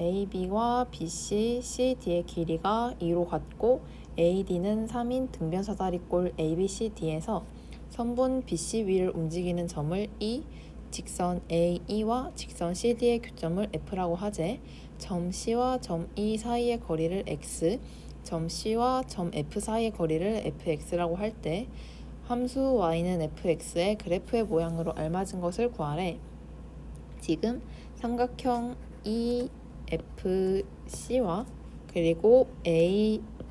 AB와 BC, CD의 길이가 2로 같고 AD는 3인 등변 사다리꼴 ABCD에서 선분 BC 위를 움직이는 점을 E, 직선 AE와 직선 CD의 교점을 F라고 하재. 점 C와 점 E 사이의 거리를 X, 점 C와 점 F 사이의 거리를 FX라고 할 때 함수 y는 fx의 그래프의 모양으로 알맞은 것을 구하래. 지금 삼각형 EFC와 그리고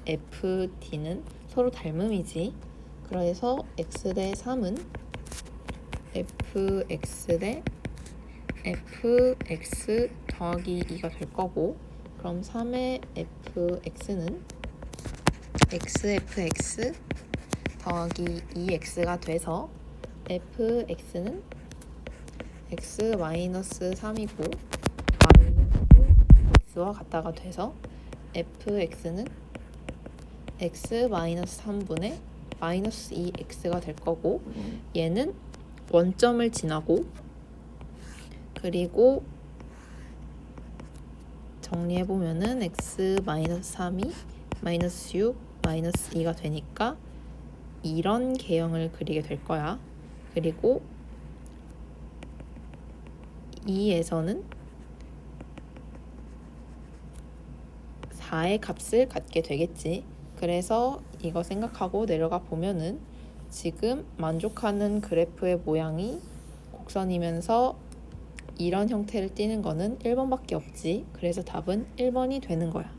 AFD는 서로 닮음이지. 그래서 x 대 3은 fx 대 fx 더하기 2가 될 거고 그럼 3의 fx는 xfx 더하기 2x가 돼서 fx는 x 마이너스 3이고 마이너스 x와 같다가 돼서 fx는 x 마이너스 3분의 마이너스 2x가 될 거고 얘는 원점을 지나고 그리고 정리해 보면은 x 마이너스 3이 마이너스 6 마이너스 2가 되니까 이런 개형을 그리게 될 거야. 그리고 2에서는 4의 값을 갖게 되겠지. 그래서 이거 생각하고 내려가 보면은 지금 만족하는 그래프의 모양이 곡선이면서 이런 형태를 띠는 거는 1번밖에 없지. 그래서 답은 1번이 되는 거야.